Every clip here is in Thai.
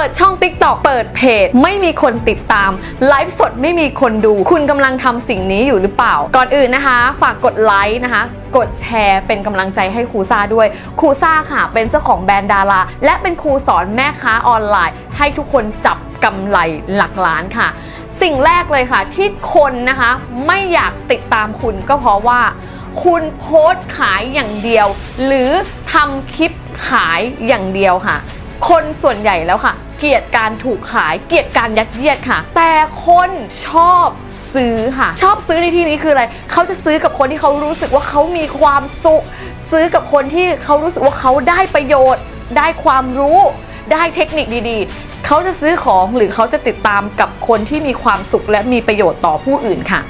ปิดช่อง TikTok เปิดเพจ ไม่มีคนติดตาม ไลฟ์สดไม่มีคนดู คุณกำลังทำสิ่งนี้อยู่หรือเปล่า ก่อนอื่นนะคะ ฝากกดไลค์นะคะ กดแชร์เป็นกำลังใจให้ครูซาด้วย ครูซาค่ะ เป็นเจ้าของแบรนด์ดารา และเป็นครูสอนแม่ค้าออนไลน์ ให้ทุกคนจับกำไรหลักล้านค่ะ สิ่งแรกเลยค่ะที่คนนะคะ ไม่อยากติดตามคุณก็เพราะว่าคุณโพสต์ขายอย่างเดียว หรือทำคลิปขายอย่างเดียวค่ะ คนส่วนใหญ่แล้วค่ะ เกลียดการถูกขาย เกลียดการยัดเยียดค่ะ แต่คนชอบซื้อค่ะ ชอบซื้อในที่นี้คืออะไร เขาจะซื้อกับคนที่เขารู้สึกว่าเขามีความสุข ซื้อกับคนที่เขารู้สึกว่าเขาได้ประโยชน์ ได้ความรู้ ได้เทคนิคดีๆ เขาจะซื้อของหรือเขาจะติดตามกับคนที่มีความสุขและมีประโยชน์ต่อผู้อื่นค่ะ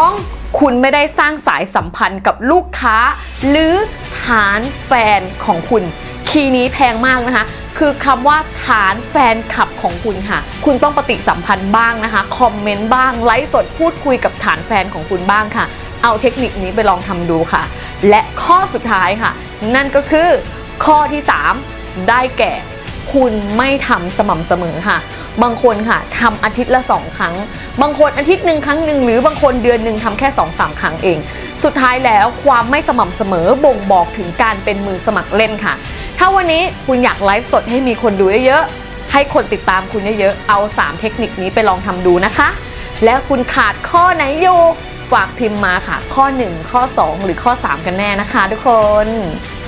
2. คุณไม่ได้สร้างสายสัมพันธ์กับลูกค้า หรือฐานแฟนของคุณ คีย์นี้แพงมากนะคะ คือคำว่าฐานแฟนคลับของคุณค่ะ คุณต้องปฏิสัมพันธ์บ้างนะคะ คอมเมนต์บ้าง ไลฟ์สดพูดคุยกับฐานแฟนของคุณบ้างค่ะ เอาเทคนิคนี้ไปลองทำดูค่ะ และข้อสุดท้ายค่ะ นั่นก็คือข้อที่ 3 ได้แก่ คุณไม่ทำสม่ำเสมอค่ะ บางคนค่ะทำอาทิตย์ละ 2 ครั้ง บางคนอาทิตย์หนึ่งครั้งหนึ่งหรือบางคนเดือนหนึ่งทำแค่2อสาครั้งเองสุดท้ายแล้วความไม่สม่ำเสมอบ่งบอกถึงการเป็นมือสมัครเล่นค่ะ ถ้าวันนี้คุณอยากไลฟ์สดให้มีคนดูเยอะๆ ให้คนติดตามคุณเยอะๆ เอา 3 เทคนิคนี้ไปลองทำดูนะคะ แล้วคุณขาดข้อไหนอยู่ฝากพิมพ์มาค่ะ ข้อ 1 ข้อ 2 หรือข้อ 3 กันแน่นะคะ ทุกคน